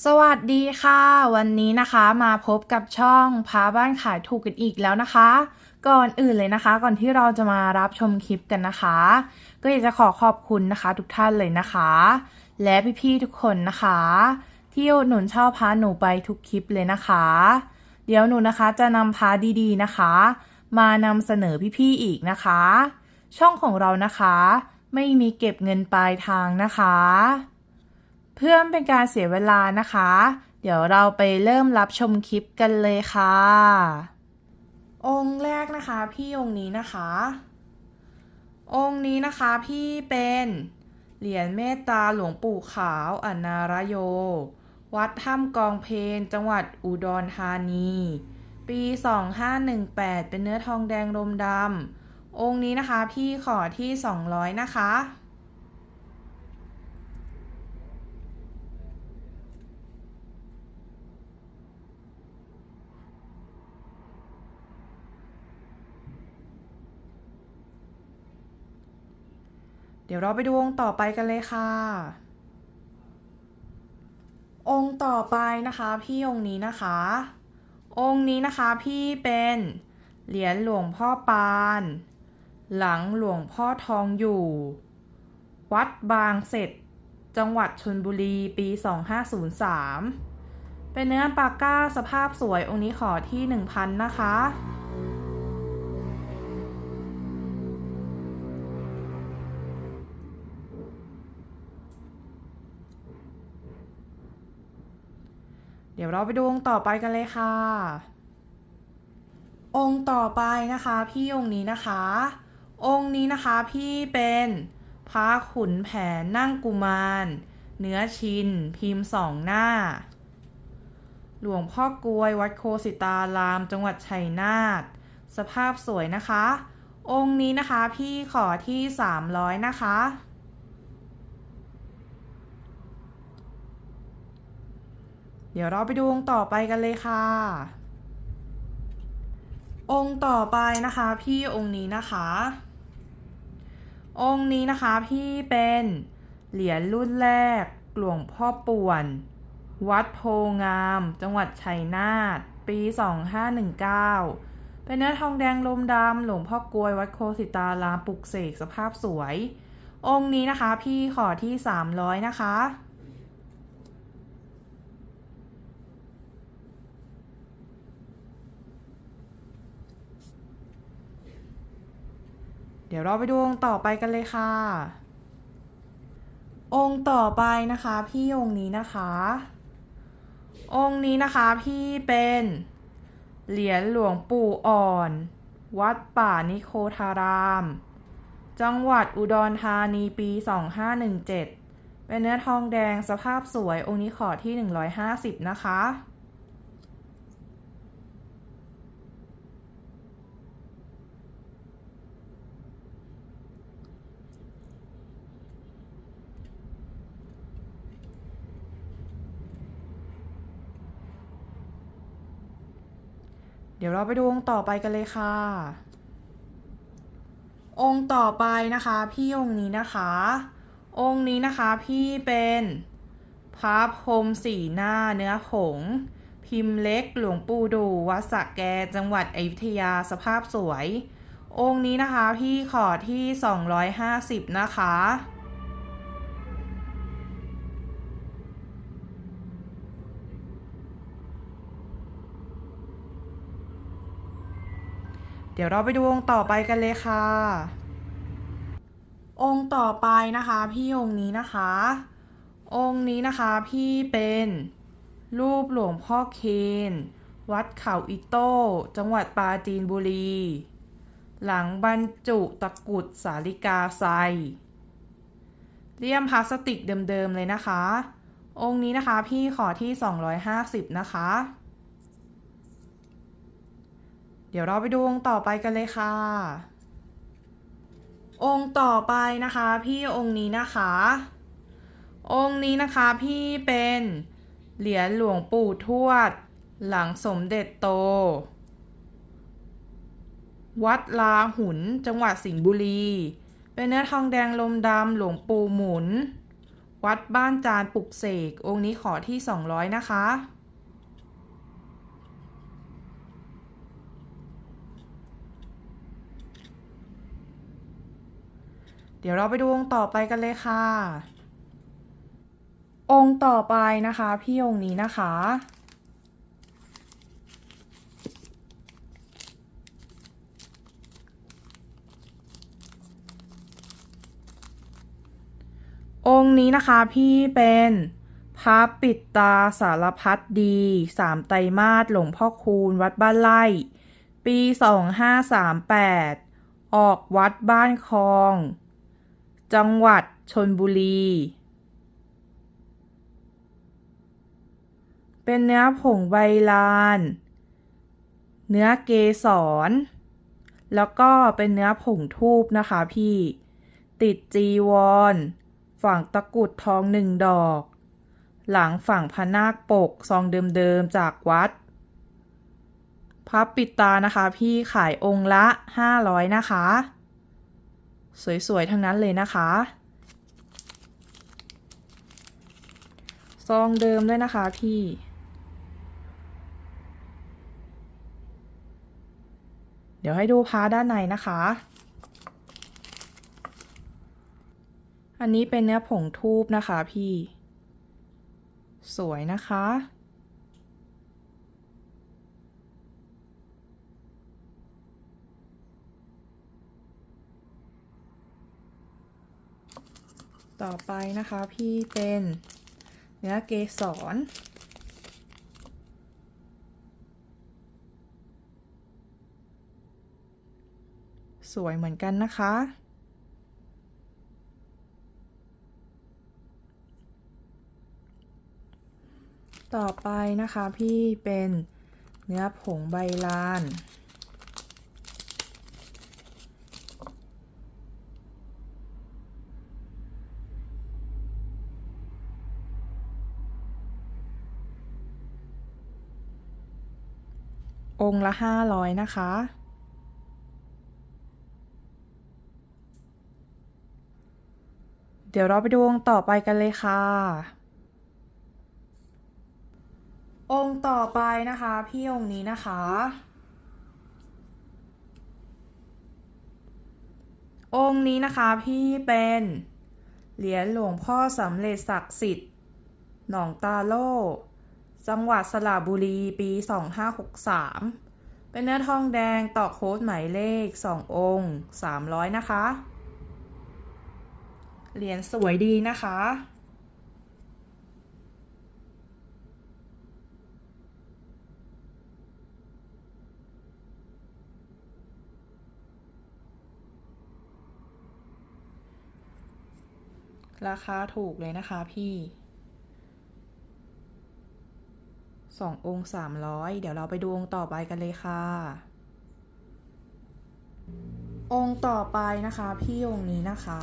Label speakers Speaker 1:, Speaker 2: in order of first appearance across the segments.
Speaker 1: สวัสดีค่ะ วันนี้นะคะมาพบกับช่องพาบ้านขายถูกกันอีกแล้วนะคะ ก่อนอื่นเลยนะคะ ก่อนที่เราจะมารับชมคลิปกันนะคะ ก็อยากจะขอขอบคุณนะคะ ทุกท่านเลยนะคะ และพี่ๆทุกคนนะคะ ที่อุดหนุนชอบพาหนูไปทุกคลิปเลยนะคะ เดี๋ยวหนูนะคะจะนำพาดีๆนะคะ มานำเสนอพี่ๆอีกนะคะ ช่องของเรานะคะ ไม่มีเก็บเงินปลายทางนะคะ พื่อไม่เป็นการเสียเวลานะคะ เดี๋ยวเราไปเริ่มรับชมคลิปกันเลยค่ะ องค์แรกนะคะพี่องค์นี้นะคะ องค์นี้นะคะพี่เป็นเหรียญเมตตาหลวงปู่ขาวอนารโย วัดถ้ำกองเพนจังหวัดอุดรธานี ปี 2518 เป็นเนื้อทองแดงลมดำองค์นี้นะคะพี่ขอที่ 200 นะคะ ดี๋ยวเราไปดูองค์ต่อไปกันเลยค่ะ องค์ต่อไปนะคะพี่องค์นี้นะคะ องค์นี้นะคะพี่เป็นเหรียญหลวงพ่อปาน หลังหลวงพ่อทองอยู่ วัดบางเสร็จ จังหวัดชนบุรีปี 2503 เป็นเนื้อปากก้าสภาพสวยองค์นี้ขอที่ 1,000 นะคะ ดี๋ยวเราไปดูองค์ต่อไปกันเลยค่ะ องค์ต่อไปนะคะพี่องค์นี้นะคะ องค์นี้นะคะพี่เป็นพระขุนแผนนั่งกุมาร เนื้อชิน พิมพ์สองหน้า หลวงพ่อกลวยวัดโคสิตาราม จังหวัดชัยนาทสภาพสวยนะคะ องค์นี้นะคะพี่ขอที่ 300 นะคะ เดี๋ยวเราไปดูองค์ต่อไปกันเลยค่ะ องค์ต่อไปนะคะ พี่องค์นี้นะคะ องค์นี้นะคะพี่เป็นเหรียญรุ่นแรกหลวงพ่อป่วน วัดโพงาม จังหวัดชัยนาทปี 2519 เป็นเนื้อทองแดงลมดำหลวงพ่อกลวยวัดโคสิตารามปลุกเสกสภาพสวย องค์นี้นะคะพี่ขอที่ 300 นะคะ ดี๋ยวเราไปดูองค์ต่อไปกันเลยค่ะ องค์ต่อไปนะคะพี่องค์นี้นะคะ องค์นี้นะคะพี่เป็นเหรียญหลวงปู่อ่อน วัดป่านิโคธาราม จังหวัดอุดรธานีปี 2517 เป็นเนื้อทองแดงสภาพสวยองค์นี้ขอที่ 150 นะคะ ดี๋ยวเราไปดูองค์ต่อไปกันเลยค่ะ องค์ต่อไปนะคะพี่องค์นี้นะคะ องค์นี้นะคะพี่เป็นพระพรมสีหน้าเนื้อผง พิมพ์เล็กหลวงปู่ดูวัดสะแกจังหวัดอยุธยาสภาพสวย องค์นี้นะคะพี่ขอที่ 250 นะคะ เดี๋ยวเราไปดูองค์ต่อไปกันเลยค่ะ องค์ต่อไปนะคะ พี่องค์นี้นะคะ องค์นี้นะคะพี่เป็นรูปหลวงพ่อเคน วัดเขาอิโต้ จังหวัดปราจีนบุรี หลังบรรจุตะกุดสาลิกาไซเลี่ยมพลาสติกเดิมๆเลยนะคะ องค์นี้นะคะพี่ขอที่ 250 นะคะ เดี๋ยวเราไปดูองค์ต่อไปกันเลยค่ะ องค์ต่อไปนะคะ พี่องค์นี้นะคะ องค์นี้นะคะพี่เป็นเหรียญหลวงปู่ทวด หลังสมเด็จโต วัดลาหุนจังหวัดสิงห์บุรี เป็นเนื้อทองแดงลมดำหลวงปู่หมุน วัดบ้านจานปุกเสก องค์นี้ขอที่ 200 นะคะ เดี๋ยวเราไปดูองค์ต่อไปกันเลยค่ะ องค์ต่อไปนะคะ พี่องค์นี้นะคะ องค์นี้นะคะพี่เป็นพระปิดตาสารพัดดีสามไตรมาสหลวงพ่อคูณวัดบ้านไร่ปี 2538 ออกวัดบ้านคลอง จังหวัดชนบุรี เป็นเนื้อผงใบลาน เนื้อเกสร แล้วก็เป็นเนื้อผงทูบนะคะพี่ ติดจีวร ฝั่งตะกรุดทองหนึ่งดอก หลังฝั่งพนาคปกซองเดิมๆจากวัดพับปิดตานะคะพี่ขายองค์ละ 500 นะคะ สวย ๆ ทั้งนั้นเลยนะคะ ซองเดิมด้วยนะคะพี่ เดี๋ยวให้ดูพาด้านในนะคะ อันนี้เป็นเนื้อผงทูบนะคะพี่ สวยนะคะ ต่อไปนะคะพี่เป็นเนื้อเกสรสวยเหมือนกันนะคะ ต่อไปนะคะพี่เป็นเนื้อผงใบลาน องค์ละห้าร้อยนะคะ เดี๋ยวเราไปดูองค์ต่อไปกันเลยค่ะ องค์ต่อไปนะคะ พี่องค์นี้นะคะ องค์นี้นะคะพี่เป็นเหรียญหลวงพ่อสำเร็จศักดิ์สิทธิ์หนองตาโล่ จังหวัดสระบุรีปี 2563 เป็นเนื้อทองแดงต่อโค้ดหมายเลข 2 องค์ 300 นะคะ เหรียญสวยดีนะคะ ราคาถูกเลยนะคะพี่ สององค์สามร้อยเดี๋ยวเราไปดูองค์ต่อไปกันเลยค่ะ องค์ต่อไปนะคะพี่องค์นี้นะคะ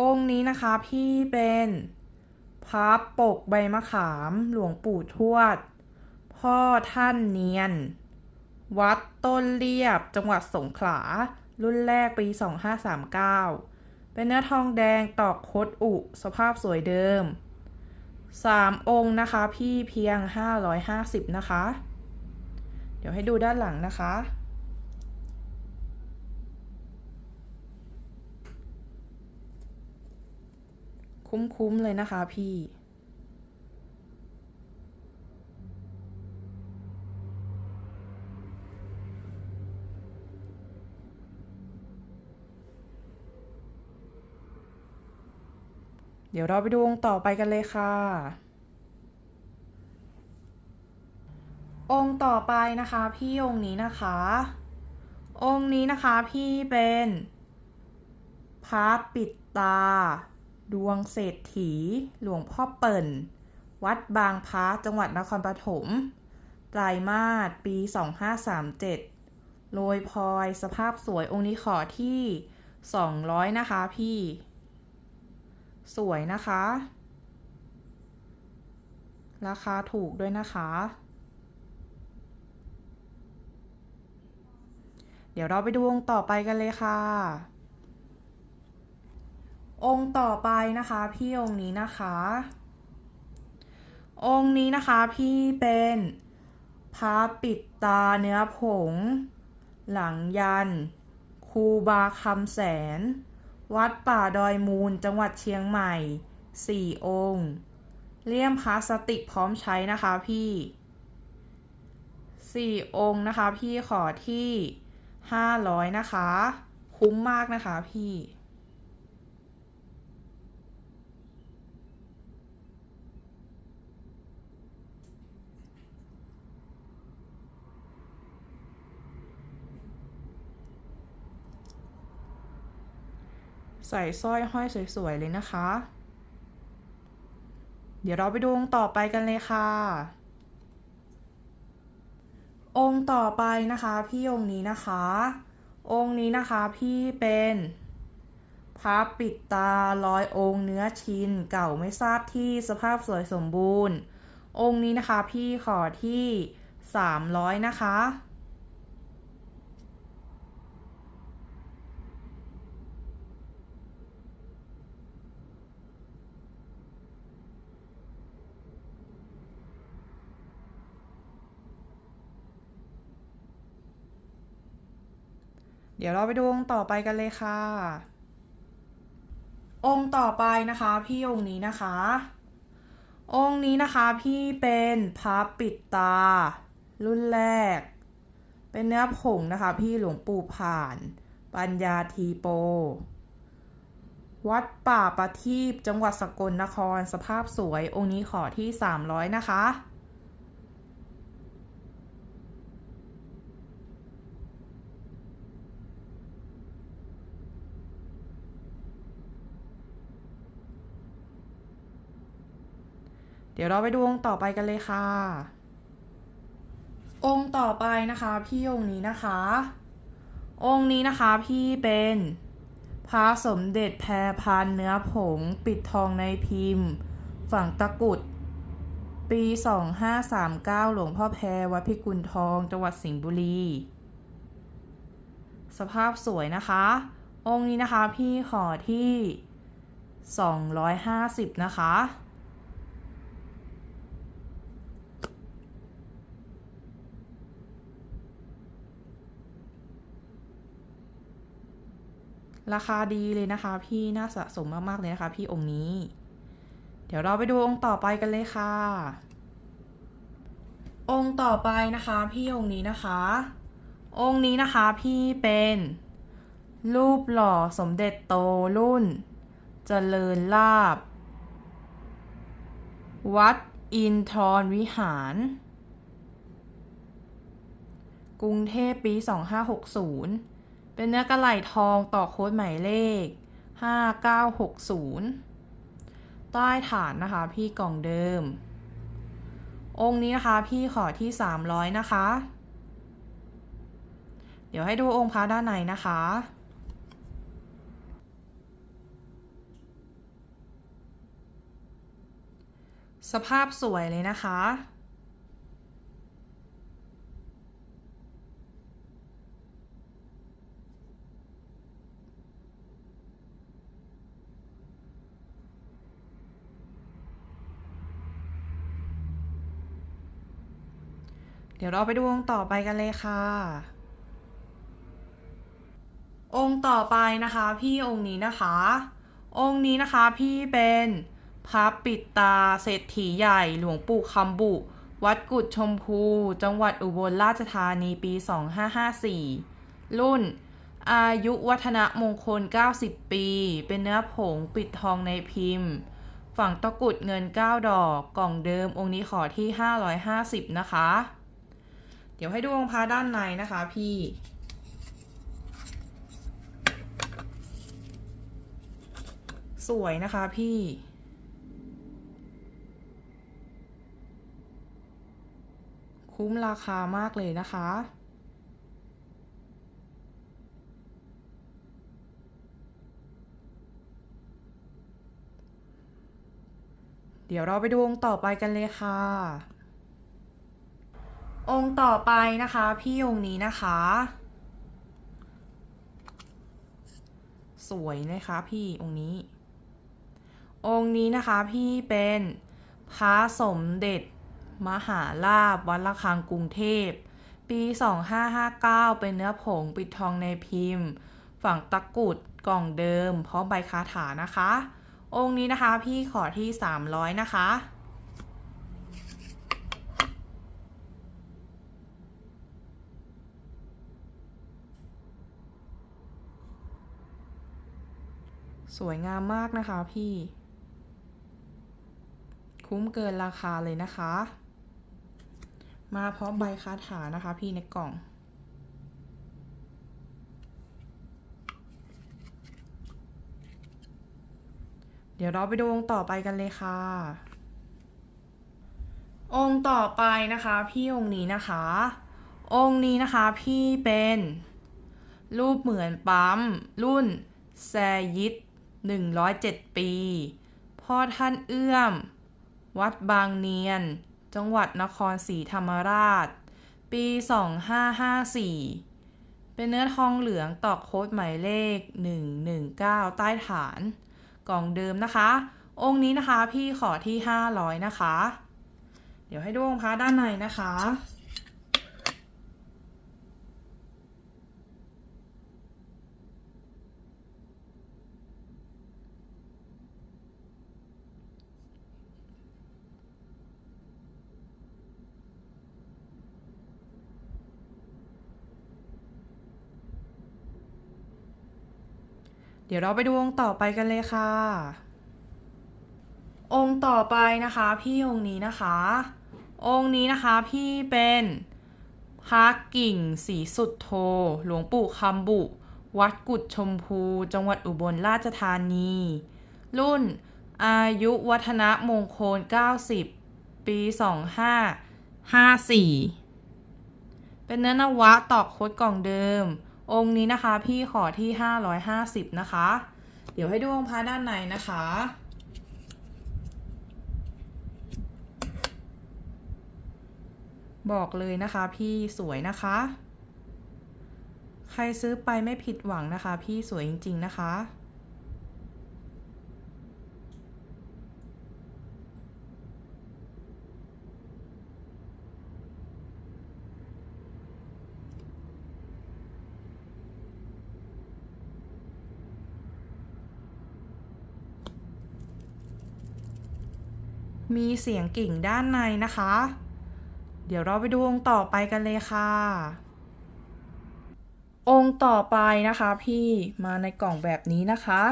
Speaker 1: องค์นี้นะคะพี่เป็นพับปกใบมะขามหลวงปู่ทวด พ่อท่านเนียน วัดต้นเรียบจังหวัดสงขลา รุ่นแรกปี 2539 เป็นเนื้อทองแดงตอกคดอุ สภาพสวยเดิม 3 องค์นะคะพี่เพียง 550 นะคะ เดี๋ยวให้ดูด้านหลังนะคะ คุ้มๆเลยนะคะพี่ ดี๋ยวเราไปดูองค์ต่อไปกันเลยค่ะ องค์ต่อไปนะคะพี่องค์นี้นะคะ องค์นี้นะคะพี่เป็นพระปิดตา ดวงเศรษฐี หลวงพ่อเปิ่น วัดบางพระจังหวัดนครปฐมไตรมาสปี 2537โรยพลอยสภาพสวยองค์นี้ขอที่ 200 นะคะพี่ สวยนะคะ ราคาถูกด้วยนะคะ เดี๋ยวเราไปดูองค์ต่อไปกันเลยค่ะ องค์ต่อไปนะคะพี่องค์นี้นะคะ องค์นี้นะคะพี่เป็นพระปิดตาเนื้อผง หลังยัน คูบาคำแสน วัดป่าดอยมูลจังหวัดเชียงใหม่สี่องค์ เลี่ยมพลาสติกพร้อมใช้นะคะพี่สี่องค์นะคะพี่ขอที่ห้าร้อยนะคะ คุ้มมากนะคะพี่ ใส่สร้อยห้อยสวยๆเลยนะคะ เดี๋ยวเราไปดูองค์ต่อไปกันเลยค่ะ องค์ต่อไปนะคะพี่องค์นี้นะคะ องค์นี้นะคะพี่เป็นพระปิดตาร้อยองค์เนื้อชินเก่าไม่ทราบที่สภาพสวยสมบูรณ์ องค์นี้นะคะพี่ขอที่ 300 นะคะ เดี๋ยวเราไปดูองค์ต่อไปกันเลยค่ะ องค์ต่อไปนะคะพี่องค์นี้นะคะ องค์นี้นะคะพี่เป็นพระปิดตา รุ่นแรก เป็นเนื้อผงนะคะ พี่หลวงปู่ผ่าน ปัญญาทีโป วัดป่าประทีปจังหวัดสกลนครสภาพสวยองค์นี้ขอที่ 300 นะคะ ดี๋ยวเราไปดูองค์ต่อไปกันเลยค่ะ องค์ต่อไปนะคะ พี่องค์นี้นะคะ องค์นี้นะคะพี่เป็นพระสมเด็จแพรพันเนื้อผง ปิดทองในพิมพ์ ฝั่งตะกุด ปี 2539 หลวงพ่อแพรวัดพิกุลทอง จังหวัดสิงห์บุรี สภาพสวยนะคะ องค์นี้นะคะพี่ขอที่ 250 นะคะ ราคาดีเลยนะคะ พี่น่าสะสมมากๆเลยนะคะ พี่องค์นี้ เดี๋ยวเราไปดูองค์ต่อไปกันเลยค่ะ องค์ต่อไปนะคะ พี่องค์นี้นะคะ องค์นี้นะคะพี่เป็นรูปหล่อสมเด็จโตรุ่น เจริญลาบ วัดอินทรวิหาร กรุงเทพปี 2560 เป็นเนื้อกระไหล่ทองต่อโค้ดหมายเลข 5960 ใต้ฐานนะคะพี่กล่องเดิม องค์นี้นะคะพี่ขอที่ 300 นะคะ เดี๋ยวให้ดูองค์พระด้านในนะคะสภาพสวยเลยนะคะ ดี๋ยวเราไปดูองค์ต่อไปกันเลยค่ะ องค์ต่อไปนะคะพี่องค์นี้นะคะ องค์นี้นะคะพี่เป็นพระปิดตาเศรษฐีใหญ่หลวงปู่คำบุ วัดกุดชมพู จังหวัดอุบลราชธานีปี 2554 รุ่น อายุวัฒนะมงคล 90 ปี เป็นเนื้อผงปิดทองในพิมพ์ ฝั่งตะกุดเงิน 9 ดอก กล่องเดิมองค์นี้ขอที่ 550 นะคะ เดี๋ยวให้ดูองค์พระด้านในนะคะพี่ สวยนะคะพี่ คุ้มราคามากเลยนะคะเดี๋ยวเราไปดูองค์ต่อไปกันเลยค่ะ องค์ต่อไปนะคะ พี่องค์นี้นะคะ สวยนะคะพี่องค์นี้ องค์นี้นะคะพี่เป็นพระสมเด็จ มหาลาบวัดระฆังกรุงเทพ ปี 2559 เป็นเนื้อผงปิดทองในพิมพ์ ฝั่งตะกุดกล่องเดิม พร้อมใบคาถานะคะ องค์นี้นะคะพี่ขอที่ 300 นะคะ สวยงามมากนะคะพี่ คุ้มเกินราคาเลยนะคะ มาพร้อมใบคาถานะคะพี่ในกล่อง เดี๋ยวเราไปดูองค์ต่อไปกันเลยค่ะ องค์ต่อไปนะคะพี่องค์นี้นะคะ องค์นี้นะคะพี่เป็นรูปเหมือนปั๊มรุ่นแซยิต 107 ปี พ่อท่านเอื้อม วัดบางเนียน จังหวัดนครศรีธรรมราช ปี 2554 เป็นเนื้อทองเหลืองตอกโค้ดหมายเลข 119 ใต้ฐาน กล่องเดิมนะคะ องค์นี้นะคะพี่ขอที่ 500 นะคะ เดี๋ยวให้ดูองค์พระด้านในนะคะ เดี๋ยวเราไปดูองค์ต่อไปกันเลยค่ะ องค์ต่อไปนะคะ พี่องค์นี้นะคะ องค์นี้นะคะพี่เป็นพระกิ่งศรีสุดโท หลวงปู่คำบุ วัดกุดชมพู จังหวัดอุบลราชธานี รุ่นอายุวัฒนะมงคล 90 ปี 2554 เป็นเนื้อนวะตอกโคดกล่องเดิม องค์นี้นะคะพี่ขอที่ 550 นะคะ เดี๋ยวให้ดูองค์พระด้านในนะคะ บอกเลยนะคะพี่สวยนะคะ ใครซื้อไปไม่ผิดหวังนะคะ พี่สวยจริง ๆ นะคะ มีเสียงกิ่งด้านในนะคะ เดี๋ยวเราไปดูองค์ต่อไปกันเลยค่ะ องค์ต่อไปนะคะพี่มาในกล่องแบบนี้นะคะ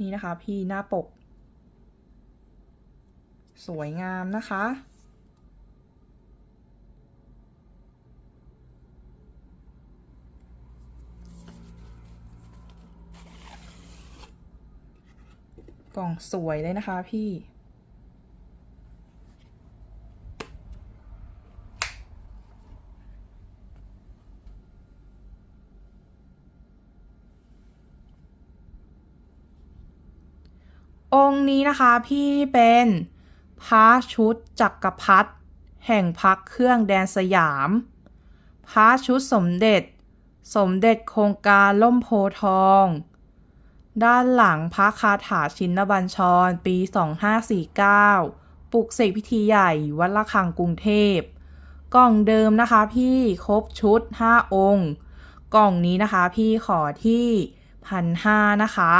Speaker 1: นี่นะคะพี่หน้าปก สวยงามนะคะ กล่องสวยเลยนะคะพี่ องค์นี้นะคะพี่เป็นพระชุดจักรพรรดิแห่งพักเครื่องแดนสยามพระชุดสมเด็จ สมเด็จโครงการล่มโพทอง ด้านหลังพระคาถาชินบัญชร ปี 2549 ปลุกเสกพิธีใหญ่วัดระฆังกรุงเทพ กล่องเดิมนะคะพี่ครบชุด 5 องค์ กล่องนี้นะคะพี่ขอที่พันห้านะคะ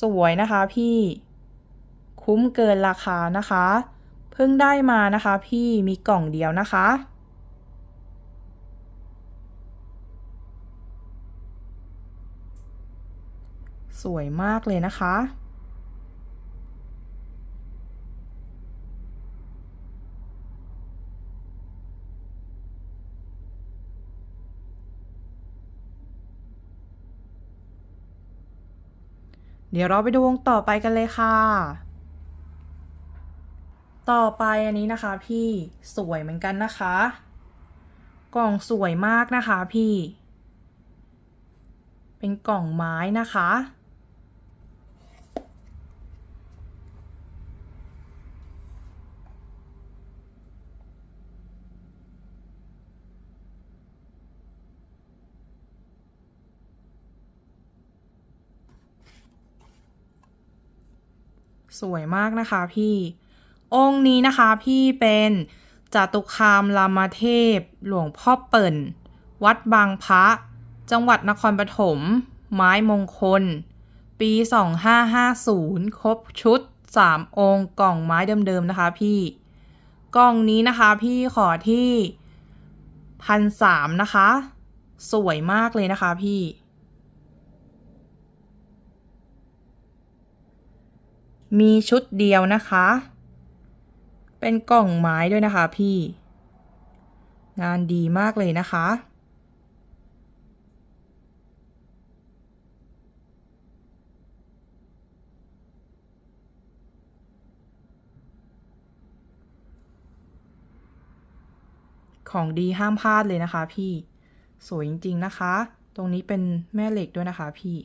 Speaker 1: สวยนะคะพี่ คุ้มเกินราคานะคะ เพิ่งได้มานะคะพี่มีกล่องเดียวนะคะ สวยมากเลยนะคะ เดี๋ยวเราไปดูวงต่อไปกันเลยค่ะ ต่อไปอันนี้นะคะพี่สวยเหมือนกันนะคะ กล่องสวยมากนะคะพี่เป็นกล่องไม้นะคะ สวยมากนะคะพี่ องค์นี้นะคะพี่เป็นจตุคามรามเทพ หลวงพ่อเปิ่น วัดบางพระ จังหวัดนครปฐม ไม้มงคล ปี 2550 ครบชุด 3 องค์กล่องไม้เดิมๆนะคะพี่ กล่องนี้นะคะพี่ขอที่พันสามนะคะ สวยมากเลยนะคะพี่ มีชุดเดียวนะคะ เป็นกล่องไม้ด้วยนะคะพี่ งานดีมากเลยนะคะ ของดีห้ามพลาดเลยนะคะพี่ สวยจริง ๆ นะคะ ตรงนี้เป็นแม่เหล็กด้วยนะคะพี่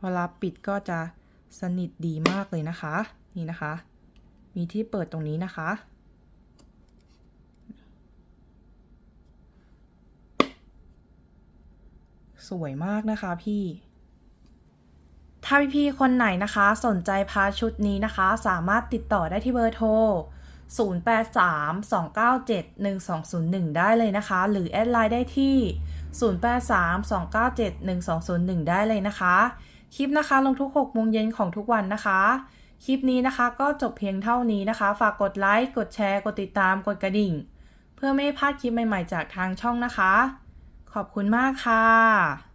Speaker 1: เวลาปิดก็จะ สนิทดีมากเลยนะคะ นี่นะคะ มีที่เปิดตรงนี้นะคะ สวยมากนะคะพี่ถ้าพี่ๆคนไหนนะคะสนใจพาชุดนี้นะคะ สามารถติดต่อได้ที่เบอร์โทร 0832971201 ได้เลยนะคะ หรือแอดไลน์ได้ที่ 0832971201 ได้เลยนะคะ คลิปนะคะ ลงทุก6โมงเย็นของทุกวันนะคะ คลิปนี้นะคะก็จบเพียงเท่านี้นะคะ ฝากกดไลค์กดแชร์กดติดตามกดกระดิ่ง เพื่อไม่ให้พลาดคลิปใหม่ๆ จากทางช่องนะคะ ขอบคุณมากค่ะ